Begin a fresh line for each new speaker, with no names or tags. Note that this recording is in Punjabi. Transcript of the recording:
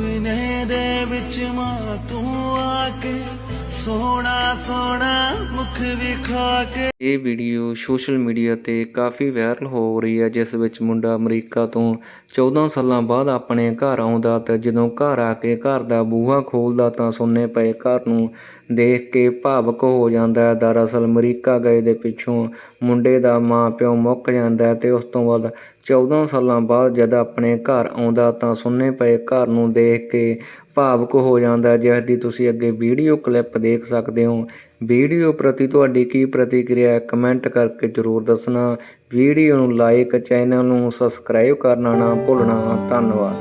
ਸੁਪਨੇ ਦੇ ਵਿੱਚ ਮਾਂ ਤੂੰ ਆ ਕੇ ਸੋਹਣਾ ਸੋਹਣਾ ਮੁਖ ਵਿਖਾ ਕੇ
ਇਹ ਵੀਡੀਓ ਸੋਸ਼ਲ ਮੀਡੀਆ ਤੇ ਕਾਫੀ ਵਾਇਰਲ ਹੋ ਰਹੀ ਹੈ, ਜਿਸ ਵਿੱਚ ਮੁੰਡਾ ਅਮਰੀਕਾ ਤੋਂ 14 ਸਾਲਾਂ ਬਾਅਦ ਆਪਣੇ ਘਰ ਆਉਂਦਾ ਤੇ ਜਦੋਂ ਘਰ ਆ ਕੇ ਘਰ ਦਾ ਬੂਹਾ ਖੋਲਦਾ ਤਾਂ ਸੁੰਨੇ ਪਏ ਘਰ ਨੂੰ ਦੇਖ ਕੇ ਭਾਵਕ ਹੋ ਜਾਂਦਾ ਹੈ। ਦਰਅਸਲ ਅਮਰੀਕਾ ਗਏ ਦੇ ਪਿੱਛੋਂ ਮੁੰਡੇ ਦਾ ਮਾਂ ਪਿਓ ਮੁੱਕ ਜਾਂਦਾ ਹੈ ਤੇ ਉਸ ਤੋਂ ਬਾਅਦ 14 ਸਾਲਾਂ ਬਾਅਦ ਜਦ ਆਪਣੇ ਘਰ ਆਉਂਦਾ ਤਾਂ ਸੁੰਨੇ ਪਏ ਘਰ ਨੂੰ ਦੇਖ ਕੇ ਭਾਵੁਕ ਹੋ ਜਾਂਦਾ ਜਿਸ ਦੀ ਤੁਸੀਂ ਅੱਗੇ ਵੀਡੀਓ ਕਲਿੱਪ ਦੇਖ ਸਕਦੇ ਹੋ ਵੀਡੀਓ ਪ੍ਰਤੀ ਤੁਹਾਡੀ ਕੀ ਪ੍ਰਤੀਕਿਰਿਆ, ਕਮੈਂਟ ਕਰਕੇ ਜ਼ਰੂਰ ਦੱਸਣਾ। ਵੀਡੀਓ ਨੂੰ ਲਾਈਕ ਚੈਨਲ ਨੂੰ ਸਬਸਕ੍ਰਾਈਬ ਕਰਨਾ ਨਾ ਭੁੱਲਣਾ। ਧੰਨਵਾਦ।